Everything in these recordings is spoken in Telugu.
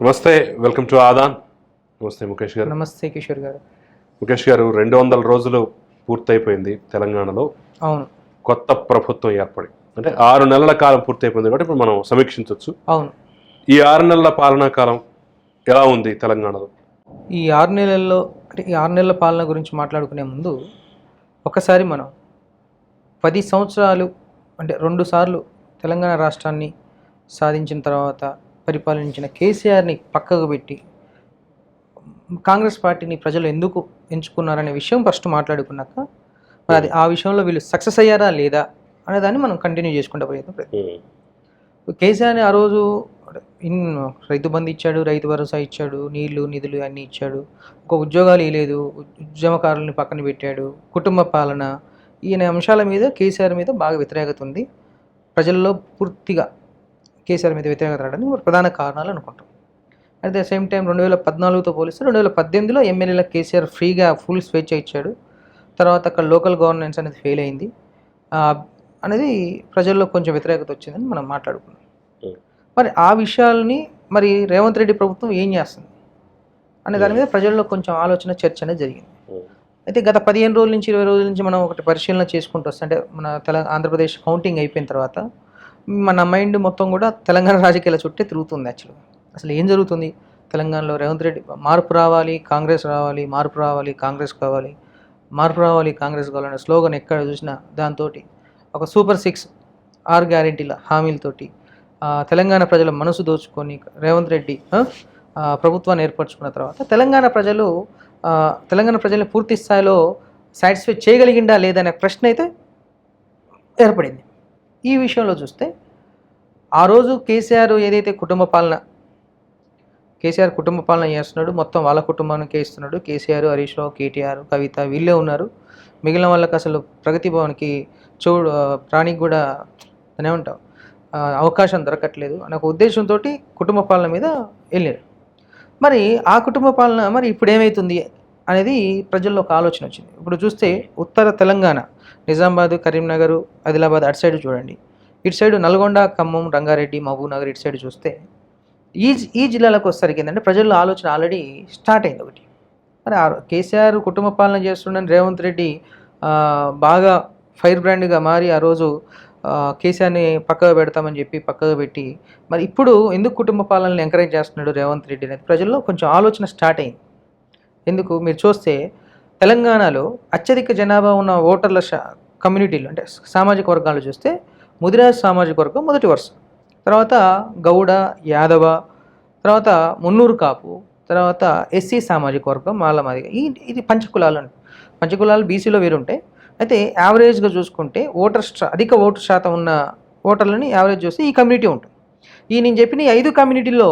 నమస్తే వెల్కమ్ టు ఆదాన్. నమస్తే ముఖేష్ గారు. నమస్తే కిషోర్ గారు. ముఖేష్ గారు రెండు వందల రోజులు పూర్తయిపోయింది తెలంగాణలో. అవును. కొత్త ప్రభుత్వం ఏర్పడి అంటే ఆరు నెలల కాలం పూర్తయిపోయింది కాబట్టి ఇప్పుడు మనం సమీక్షించవచ్చు అవును. ఈ ఆరు నెలల పాలనా కాలం ఎలా ఉంది తెలంగాణలో? ఈ ఆరు నెలల్లో అంటే ఈ ఆరు నెలల పాలన గురించి మాట్లాడుకునే ముందు ఒకసారి మనం పది సంవత్సరాలు అంటే రెండు సార్లు తెలంగాణ రాష్ట్రాన్ని సాధించిన తర్వాత పరిపాలించిన కేసీఆర్ని పక్కకు పెట్టి కాంగ్రెస్ పార్టీని ప్రజలు ఎందుకు ఎంచుకున్నారనే విషయం ఫస్ట్ మాట్లాడుకున్నాక మరి అది ఆ విషయంలో వీళ్ళు సక్సెస్ అయ్యారా లేదా అనే దాన్ని మనం కంటిన్యూ చేసుకుంటూ పోయేది ప్రయత్నం కేసీఆర్ ఆ రోజు ఇన్ రైతు బంధు ఇచ్చాడు రైతు భరోసా ఇచ్చాడు నీళ్ళు నిధులు అన్నీ ఇచ్చాడు. ఒక ఉద్యోగాలు ఇవ్వలేదు ఉద్యమకారులని పక్కన పెట్టాడు కుటుంబ పాలన ఈయన అంశాల మీద కేసీఆర్ మీద బాగా వ్యతిరేకత ఉంది. ప్రజల్లో పూర్తిగా కేసీఆర్ మీద వ్యతిరేకత రావడానికి ఒక ప్రధాన కారణాలు అనుకుంటాం. అట్ ద సేమ్ టైం రెండు వేల పద్నాలుగుతో పోలిస్తే రెండు వేల పద్దెనిమిదిలో ఎమ్మెల్యేలకు కేసీఆర్ ఫ్రీగా ఫుల్ స్వేచ్ఛ ఇచ్చాడు. తర్వాత అక్కడ లోకల్ గవర్నెన్స్ అనేది ఫెయిల్ అయింది. అనేది ప్రజల్లో కొంచెం వ్యతిరేకత వచ్చిందని మనం మాట్లాడుకున్నాం. మరి ఆ విషయాల్ని మరి రేవంత్ రెడ్డి ప్రభుత్వం ఏం చేస్తుంది? అనే దాని మీద ప్రజల్లో కొంచెం ఆలోచన చర్చ అనేది జరిగింది. అయితే గత పదిహేను రోజుల నుంచి ఇరవై రోజుల నుంచి మనం ఒకటి పరిశీలన చేసుకుంటూ వస్తే అంటే మన తెలంగాణ ఆంధ్రప్రదేశ్ కౌంటింగ్ అయిపోయిన తర్వాత మన మైండ్ మొత్తం కూడా తెలంగాణ రాజకీయాల చుట్టే తిరుగుతుంది యాక్చువల్గా అసలు ఏం జరుగుతుంది? తెలంగాణలో రేవంత్ రెడ్డి మార్పు రావాలి కాంగ్రెస్ రావాలి మార్పు రావాలి కాంగ్రెస్ కావాలి. మార్పు రావాలి కాంగ్రెస్ కావాలనే స్లోగన్ ఎక్కడ చూసినా దాంతో ఒక సూపర్ సిక్స్ ఆర్ గ్యారెంటీల హామీలతోటి తెలంగాణ ప్రజల మనసు దోచుకొని రేవంత్ రెడ్డి ప్రభుత్వాన్ని ఏర్పరచుకున్న తర్వాత తెలంగాణ ప్రజలు తెలంగాణ ప్రజలు పూర్తి స్థాయిలో సాటిస్ఫై చేయగలిగిందా లేదనే ప్రశ్న అయితే ఏర్పడింది. ఈ విషయంలో చూస్తే ఆ రోజు కేసీఆర్ ఏదైతే కుటుంబ పాలన కేసీఆర్ కుటుంబ పాలన చేస్తున్నాడు మొత్తం వాళ్ళ కుటుంబానికి ఇస్తున్నాడు. కేసీఆర్ హరీష్ రావు కేటీఆర్ కవిత వీళ్ళే ఉన్నారు. మిగిలిన వాళ్ళకి అసలు ప్రగతి భవన్కి చూడు ప్రాణికి కూడా అనే ఏమంటావు అవకాశం దొరకట్లేదు అనే ఒక ఉద్దేశంతో కుటుంబ పాలన మీద వెళ్ళారు మరి ఆ కుటుంబ పాలన మరి ఇప్పుడు ఏమవుతుంది అనేది ప్రజల్లో ఒక ఆలోచన వచ్చింది. ఇప్పుడు చూస్తే ఉత్తర తెలంగాణ నిజామాబాద్ కరీంనగర్ ఆదిలాబాద్ అటు సైడ్ చూడండి. ఇటు సైడ్ నల్గొండ ఖమ్మం రంగారెడ్డి మహబూబ్ నగర్ ఇటు సైడ్ చూస్తే ఈ ఈ జిల్లాలకు వచ్చేసరికి ఏంటంటే ప్రజల్లో ఆలోచన ఆల్రెడీ స్టార్ట్ అయింది ఒకటి. మరి ఆ కేసీఆర్ కుటుంబ పాలన చేస్తుండని రేవంత్ రెడ్డి బాగా ఫైర్ బ్రాండ్గా మారి ఆ రోజు కేసీఆర్ని పక్కగా పెడతామని చెప్పి పక్కగా పెట్టి మరి ఇప్పుడు ఎందుకు కుటుంబ పాలనని ఎంకరేజ్ చేస్తున్నాడు రేవంత్ రెడ్డి అనేది ప్రజల్లో కొంచెం ఆలోచన స్టార్ట్ అయింది. ఎందుకు? మీరు చూస్తే తెలంగాణలో అత్యధిక జనాభా ఉన్న ఓటర్ల కమ్యూనిటీలు అంటే సామాజిక వర్గాలు చూస్తే ముదిరాజ్ సామాజిక వర్గం మొదటి వరుస. తర్వాత గౌడ యాదవ తర్వాత మున్నూరు కాపు తర్వాత ఎస్సీ సామాజిక వర్గం మాలమాదిగ ఈ ఇది పంచకులాలు పంచకులాలు బీసీలో వేరుంటాయి అయితే యావరేజ్గా చూసుకుంటే ఓటర్ అధిక ఓటు శాతం ఉన్న ఓటర్లని యావరేజ్ చూస్తే ఈ కమ్యూనిటీ ఉంటుంది. ఈ నేను చెప్పిన ఈ ఐదు కమ్యూనిటీలో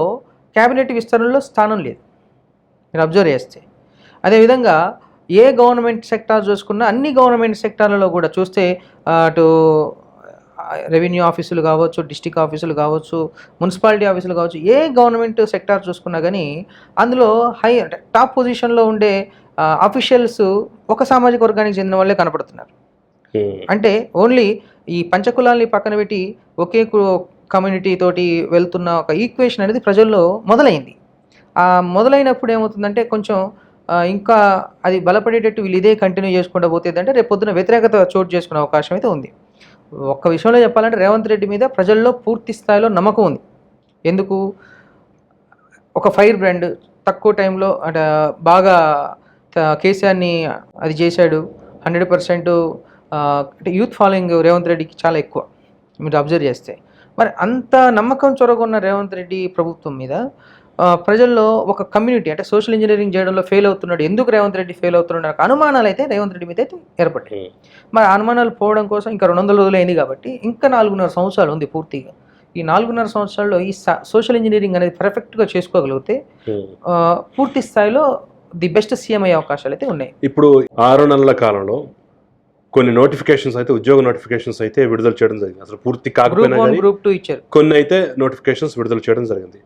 క్యాబినెట్ విస్తరణలో స్థానం లేదు. మీరు అబ్జర్వ్ చేస్తే. అదేవిధంగా ఏ గవర్నమెంట్ సెక్టార్ చూసుకున్నా అన్ని గవర్నమెంట్ సెక్టార్లలో కూడా చూస్తే అటు రెవెన్యూ ఆఫీసులు కావచ్చు డిస్టిక్ ఆఫీసులు కావచ్చు మున్సిపాలిటీ ఆఫీసులు కావచ్చు ఏ గవర్నమెంట్ సెక్టార్ చూసుకున్నా కానీ అందులో హై అంటే టాప్ పొజిషన్లో ఉండే అఫీషియల్స్ ఒక సామాజిక వర్గానికి చెందిన వాళ్ళే కనపడుతున్నారు. అంటే ఓన్లీ ఈ పంచకులాల్ని పక్కన పెట్టి ఒకే కమ్యూనిటీ తోటి వెళ్తున్న ఒక ఈక్వేషన్ అనేది ప్రజల్లో మొదలైంది. ఆ మొదలైనప్పుడు ఏమవుతుందంటే కొంచెం ఇంకా అది బలపడేటట్టు వీళ్ళు ఇదే కంటిన్యూ చేసుకుంటూ పోతే అంటే రేపు పొద్దున వ్యతిరేకత చోటు చేసుకునే అవకాశం అయితే ఉంది. ఒక్క విషయంలో చెప్పాలంటే రేవంత్ రెడ్డి మీద ప్రజల్లో పూర్తి స్థాయిలో నమ్మకం ఉంది. ఎందుకు? ఒక ఫైర్ బ్రాండ్ తక్కువ టైంలో అంటే బాగా కేసీఆర్ని అది చేశాడు. హండ్రెడ్ పర్సెంట్ అంటే యూత్ ఫాలోయింగ్ రేవంత్ రెడ్డికి చాలా ఎక్కువ మీరు అబ్జర్వ్ చేస్తే. మరి అంత నమ్మకం చొరగొన్న రేవంత్ రెడ్డి ప్రభుత్వం మీద ప్రజల్లో ఒక కమ్యూనిటీ అంటే సోషల్ ఇంజనీరింగ్ చేయడంలో ఫెయిల్ అవుతున్నాడు. ఎందుకు రేవంత్ రెడ్డి ఫెయిల్ అవుతున్నాడు అనే అనుమానాలు అయితే రేవంత్ రెడ్డి మీద అయితే ఏర్పడ్డాయి. మరి ఆ అనుమానాలు పోవడం కోసం ఇంకా రెండు వందల రోజులు అయింది కాబట్టి ఇంకా నాలుగున్నర సంవత్సరాలు ఉంది పూర్తిగా. ఈ నాలుగున్నర సంవత్సరాల్లో ఈ సోషల్ ఇంజనీరింగ్ అనేది పర్ఫెక్ట్గా చేసుకోగలిగితే ఆ, పూర్తి స్థాయిలో ది బెస్ట్ సీఎం అయ్యే అవకాశాలు అయితే ఉన్నాయి. ఇప్పుడు ఆరు నెలల కాలంలో కొన్ని నోటిఫికేషన్స్ అయితే ఉద్యోగ నోటిఫికేషన్స్ అయితే విడుదల చేయడం జరిగింది. అసలు పూర్తి కాకపోయినా గ్రూప్ టూ ఇచ్చారు. కొన్ని అయితే నోటిఫికేషన్స్ విడుదల చేయడం జరిగింది.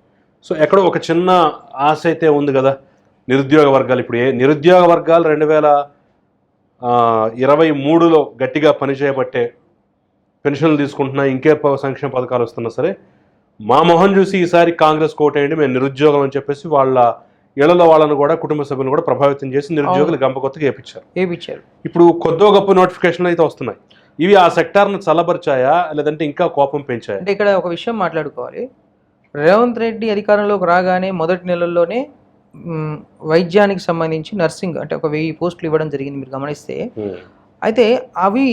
సో ఎక్కడో ఒక చిన్న ఆశ అయితే ఉంది కదా నిరుద్యోగ వర్గాలు. ఇప్పుడు ఏ నిరుద్యోగ వర్గాలు రెండు వేల ఇరవై మూడులో గట్టిగా పనిచేయబట్టే పెన్షన్లు తీసుకుంటున్నా ఇంకే సంక్షేమ పథకాలు వస్తున్నా సరే మా మొహం చూసి ఈసారి కాంగ్రెస్ కోటేయండి మేము నిరుద్యోగం అని చెప్పేసి వాళ్ళ ఇళ్ళలో వాళ్ళను కూడా కుటుంబ సభ్యులను కూడా ప్రభావితం చేసి నిరుద్యోగులు గంపకొత్తగా వేపించారు వేయించారు ఇప్పుడు కొద్దో గొప్ప నోటిఫికేషన్లు అయితే వస్తున్నాయి. ఇవి ఆ సెక్టార్ను చల్లబరిచాయా లేదంటే ఇంకా కోపం పెంచాయా? అంటే ఇక్కడ ఒక విషయం మాట్లాడుకోవాలి. రేవంత్ రెడ్డి అధికారంలోకి రాగానే మొదటి నెలల్లోనే వైద్యానికి సంబంధించి నర్సింగ్ అంటే ఒక వెయ్యి పోస్టులు ఇవ్వడం జరిగింది మీరు గమనిస్తే. అయితే అవి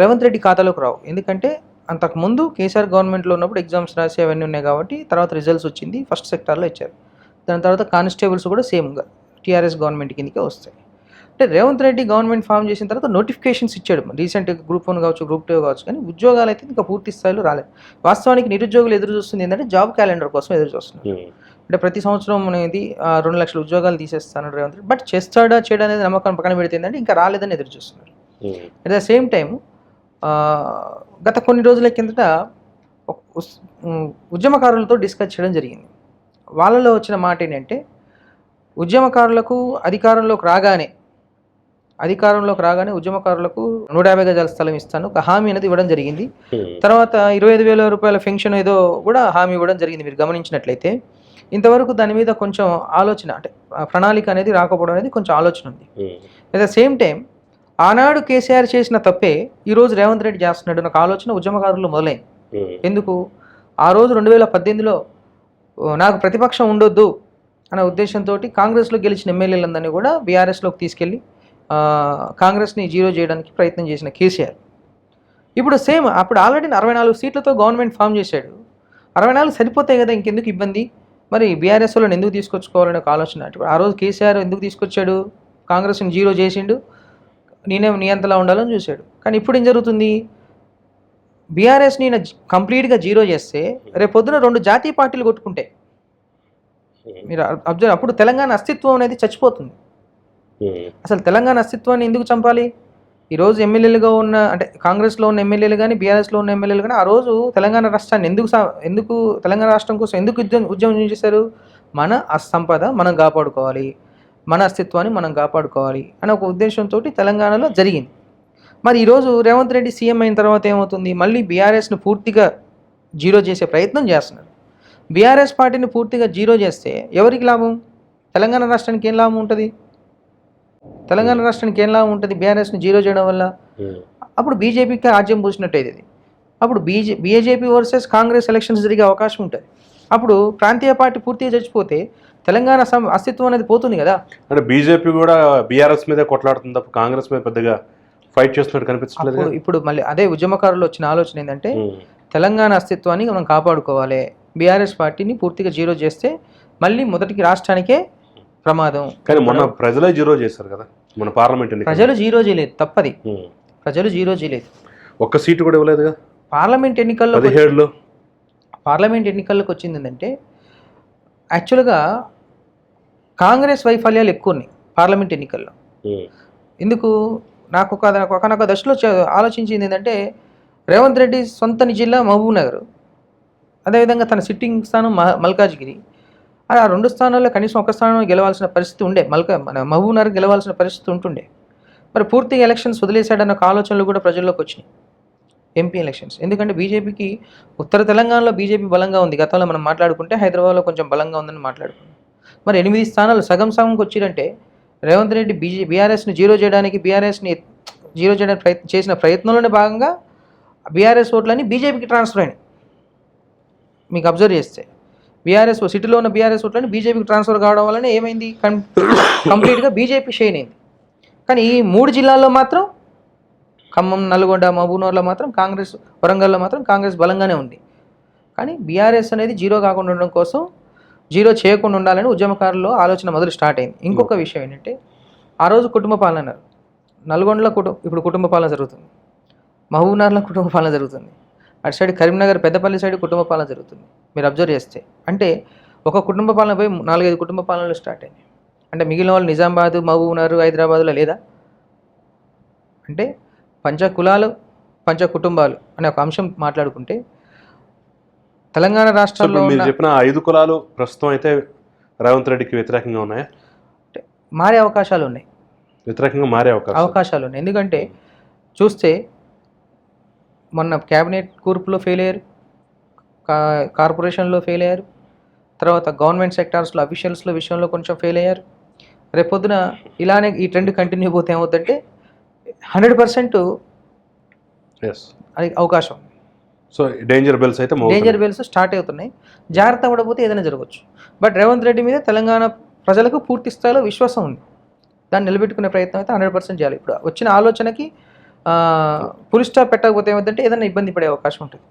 రేవంత్ రెడ్డి ఖాతాలోకి రావు. ఎందుకంటే అంతకుముందు కేసీఆర్ గవర్నమెంట్లో ఉన్నప్పుడు ఎగ్జామ్స్ రాసి అవన్నీ ఉన్నాయి కాబట్టి తర్వాత రిజల్ట్స్ వచ్చింది ఫస్ట్ సెక్టార్లో ఇచ్చారు. దాని తర్వాత కానిస్టేబుల్స్ కూడా సేమ్గా టీఆర్ఎస్ గవర్నమెంట్ కిందకే వస్తాయి. అంటే రేవంత్ రెడ్డి గవర్నమెంట్ ఫామ్ చేసిన తర్వాత నోటిఫికేషన్స్ ఇచ్చాడు. రీసెంట్ గ్రూప్ వన్ కావచ్చు గ్రూప్ టూ కావచ్చు కానీ ఉద్యోగాలు అయితే ఇంకా పూర్తి స్థాయిలో రాలేదు. వాస్తవానికి నిరుద్యోగులు ఎదురు చూస్తుంది ఏంటంటే జాబ్ క్యాలెండర్ కోసం ఎదురు చూస్తున్నారు. అంటే ప్రతి సంవత్సరం ఆ, రెండు లక్షల ఉద్యోగాలు తీసేస్తాను రేవంత్ రెడ్డి. బట్ చేస్తాడా చేయడా అనేది నమ్మకం పక్కన పెడితే ఏంటంటే ఇంకా రాలేదని ఎదురు చూస్తున్నారు. అట్ ద సేమ్ టైం గత కొన్ని రోజుల కిందట ఉద్యమకారులతో డిస్కస్ చేయడం జరిగింది. వాళ్ళలో వచ్చిన మాట ఏంటంటే ఉద్యమకారులకు అధికారంలోకి రాగానే అధికారంలోకి రాగానే ఉద్యమకారులకు నూట యాభై గజాల స్థలం ఇస్తాను ఒక హామీ అనేది ఇవ్వడం జరిగింది. తర్వాత ఇరవై ఐదు వేల రూపాయల పెన్షన్ ఏదో కూడా హామీ ఇవ్వడం జరిగింది మీరు గమనించినట్లయితే. ఇంతవరకు దాని మీద కొంచెం ఆలోచన అంటే ప్రణాళిక అనేది రాకపోవడం అనేది కొంచెం ఆలోచన ఉంది. అట్ ద సేమ్ టైం ఆనాడు కేసీఆర్ చేసిన తప్పే ఈరోజు రేవంత్ రెడ్డి చేస్తున్నాడు నాకు ఆలోచన ఉద్యమకారులు మొదలైంది. ఎందుకు? ఆ రోజు రెండు వేల పద్దెనిమిదిలో నాకు ప్రతిపక్షం ఉండొద్దు అనే ఉద్దేశంతో కాంగ్రెస్లో గెలిచిన ఎమ్మెల్యేలందరినీ కూడా బీఆర్ఎస్లోకి తీసుకెళ్ళి కాంగ్రెస్ని జీరో చేయడానికి ప్రయత్నం చేసిన కేసీఆర్. ఇప్పుడు సేమ్ అప్పుడు ఆల్రెడీ అరవై నాలుగు సీట్లతో గవర్నమెంట్ ఫామ్ చేశాడు. అరవై నాలుగు సరిపోతాయి కదా ఇంకెందుకు ఇబ్బంది? మరి బీఆర్ఎస్ వాళ్ళని ఎందుకు తీసుకొచ్చుకోవాలనే ఒక ఆలోచన ఇప్పుడు ఆ రోజు కేసీఆర్ ఎందుకు తీసుకొచ్చాడు? కాంగ్రెస్ని జీరో చేసిండు. నేనే నియంతలా ఉండాలని చూశాడు. కానీ ఇప్పుడు ఏం జరుగుతుంది? బీఆర్ఎస్ని కంప్లీట్గా జీరో చేస్తే రేపు పొద్దున రెండు జాతీయ పార్టీలు కొట్టుకుంటాయి మీరు అబ్జర్వ్ అప్పుడు తెలంగాణ అస్తిత్వం అనేది చచ్చిపోతుంది. అసలు తెలంగాణ అస్తిత్వాన్ని ఎందుకు చంపాలి? ఈరోజు ఎమ్మెల్యేలుగా ఉన్న అంటే కాంగ్రెస్లో ఉన్న ఎమ్మెల్యేలు కానీ బీఆర్ఎస్లో ఉన్న ఎమ్మెల్యేలు కానీ ఆ రోజు తెలంగాణ రాష్ట్రాన్ని ఎందుకు ఎందుకు తెలంగాణ రాష్ట్రం కోసం ఎందుకు ఉద్యమం ఉద్యమం చేశారు? మన ఆ సంపద మనం కాపాడుకోవాలి. మన అస్తిత్వాన్ని మనం కాపాడుకోవాలి అనే ఒక ఉద్దేశంతో తెలంగాణలో జరిగింది. మరి ఈరోజు రేవంత్ రెడ్డి సీఎం అయిన తర్వాత ఏమవుతుంది? మళ్ళీ బీఆర్ఎస్ను పూర్తిగా జీరో చేసే ప్రయత్నం చేస్తున్నారు. బీఆర్ఎస్ పార్టీని పూర్తిగా జీరో చేస్తే ఎవరికి లాభం? తెలంగాణ రాష్ట్రానికి ఏం లాభం ఉంటుంది? తెలంగాణ రాష్ట్రానికి ఏం లాభం ఉంటుంది బీఆర్ఎస్ని జీరో చేయడం వల్ల? అప్పుడు బీజేపీకి ఆజ్యం పూసినట్టు ఇది అప్పుడు బీజే బీజేపీ వర్సెస్ కాంగ్రెస్ ఎలక్షన్స్ జరిగే అవకాశం ఉంటుంది. అప్పుడు ప్రాంతీయ పార్టీ పూర్తిగా చచ్చిపోతే తెలంగాణ అస్తిత్వం అనేది పోతుంది కదా. అంటే బీజేపీ కూడా బీఆర్ఎస్ మీద కొట్లాడుతుంది తప్ప కాంగ్రెస్ మీద పెద్దగా ఫైట్ చేస్తున్నట్టు కనిపించలేదు అప్పుడు ఇప్పుడు మళ్ళీ అదే ఉద్యమకారులు వచ్చిన ఆలోచన ఏంటంటే తెలంగాణ అస్తిత్వాన్ని మనం కాపాడుకోవాలి. బీఆర్ఎస్ పార్టీని పూర్తిగా జీరో చేస్తే మళ్ళీ మొదటికి రాష్ట్రానికే ప్రమాదం. కానీ మొన్న ప్రజలే జీరో చేశారు కదా మన పార్లమెంట్. ప్రజలు జీరో చేయలేదు తప్పది. ప్రజలు జీరో చేయలేదు. ఒక్క సీటు కూడా ఇవ్వలేదు కదా. పార్లమెంట్ ఎన్నికల్లో పదిహేడులో. పార్లమెంట్ ఎన్నికల్లోకి వచ్చింది ఏంటంటే యాక్చువల్గా కాంగ్రెస్ వైఫల్యాలు ఎక్కువ ఉన్నాయి పార్లమెంట్ ఎన్నికల్లో. ఎందుకు? నాకు ఒక ఒకనొక దశలో ఆలోచించింది ఏంటంటే రేవంత్ రెడ్డి సొంత జిల్లా మహబూబ్ నగర్. అదేవిధంగా తన సిట్టింగ్ స్థానం మ- మల్కాజ్గిరి. ఆ రెండు స్థానాల్లో కనీసం ఒక స్థానంలో గెలవాల్సిన పరిస్థితి ఉండే. మల్కా మన మహబూబ్ నగర్ గెలవాల్సిన పరిస్థితి ఉంటుండే. మరి పూర్తిగా ఎలక్షన్స్ వదిలేశాడన్న ఒక ఆలోచనలు కూడా ప్రజల్లోకి వచ్చినాయి. MP elections. ఎందుకంటే బీజేపీకి ఉత్తర తెలంగాణలో బీజేపీ బలంగా ఉంది. గతంలో మనం మాట్లాడుకుంటే హైదరాబాద్లో కొంచెం బలంగా ఉందని మాట్లాడుకున్నాం. మరి ఎనిమిది స్థానాలు సగం సగంకి వచ్చిరంటే రేవంత్ రెడ్డి బీజే బీఆర్ఎస్ని జీరో చేయడానికి బీఆర్ఎస్ని జీరో చేయడానికి ప్రయత్నం చేసిన ప్రయత్నంలోనే భాగంగా బీఆర్ఎస్ ఓట్లని బీజేపీకి ట్రాన్స్ఫర్ అయినాయి. మీకు అబ్జర్వ్ చేస్తే. బీఆర్ఎస్ సిటీలో ఉన్న బీఆర్ఎస్ ఓట్లని బీజేపీకి ట్రాన్స్ఫర్ కావడం వల్లనే ఏమైంది? కంప్లీట్గా బీజేపీ షైన్ అయింది. కానీ ఈ మూడు జిల్లాల్లో మాత్రం ఖమ్మం నల్గొండ మహబూబ్నగర్లో మాత్రం కాంగ్రెస్ వరంగల్లో మాత్రం కాంగ్రెస్ బలంగానే ఉంది. కానీ బీఆర్ఎస్ అనేది జీరో కాకుండా ఉండడం కోసం జీరో చేయకుండా ఉండాలని ఉద్యమకారుల్లో ఆలోచన మొదలు స్టార్ట్ అయింది. ఇంకొక విషయం ఏంటంటే ఆ రోజు కుటుంబ పాలన అన్నారు నల్గొండలో కుటుంబ ఇప్పుడు కుటుంబ పాలన జరుగుతుంది. మహబూబ్నగర్లో కుటుంబ పాలన జరుగుతుంది. అటు సైడ్ కరీంనగర్ పెద్దపల్లి సైడ్ కుటుంబ పాలన జరుగుతుంది. మీరు అబ్జర్వ్ చేస్తే. అంటే ఒక కుటుంబ పాలన పోయి నాలుగైదు కుటుంబ పాలనలు స్టార్ట్ అయినాయి. అంటే మిగిలిన వాళ్ళు నిజామాబాద్ మహబూబ్నగర్ హైదరాబాద్లో లేదా? అంటే పంచ కులాలు పంచ కుటుంబాలు అనే ఒక అంశం మాట్లాడుకుంటే తెలంగాణ రాష్ట్రంలో మీరు చెప్పిన ఐదు కులాలు ప్రస్తుతం అయితే రేవంత్ రెడ్డికి వ్యతిరేకంగా ఉన్నాయా? మారే అవకాశాలు ఉన్నాయి. వ్యతిరేకంగా మారే అవకాశం అవకాశాలు ఉన్నాయి. ఎందుకంటే చూస్తే మొన్న క్యాబినెట్ కూర్పులో ఫెయిల్ అయ్యారు కా కార్పొరేషన్లో ఫెయిల్ అయ్యారు తర్వాత గవర్నమెంట్ సెక్టార్స్లో అఫీషియల్స్లో విషయంలో కొంచెం ఫెయిల్ అయ్యారు. రేపొద్దున ఇలానే ఈ ట్రెండ్ కంటిన్యూ పోతే ఏమవుతుందంటే హండ్రెడ్ పర్సెంట్ అవకాశం. సో డేంజర్ బెల్స్ అయితే డేంజర్ బెల్స్ స్టార్ట్ అవుతున్నాయి. జాగ్రత్త పడకపోతే ఏదైనా జరగవచ్చు. బట్ రేవంత్ రెడ్డి మీద తెలంగాణ ప్రజలకు పూర్తి స్థాయిలో విశ్వాసం ఉంది. దాన్ని నిలబెట్టుకునే ప్రయత్నం అయితే హండ్రెడ్ పర్సెంట్ చేయాలి. ఇప్పుడు వచ్చిన ఆలోచనకి పులి స్టాప్ పెట్టకపోతే ఏమిటంటే ఏదైనా ఇబ్బంది పడే అవకాశం ఉంటుంది.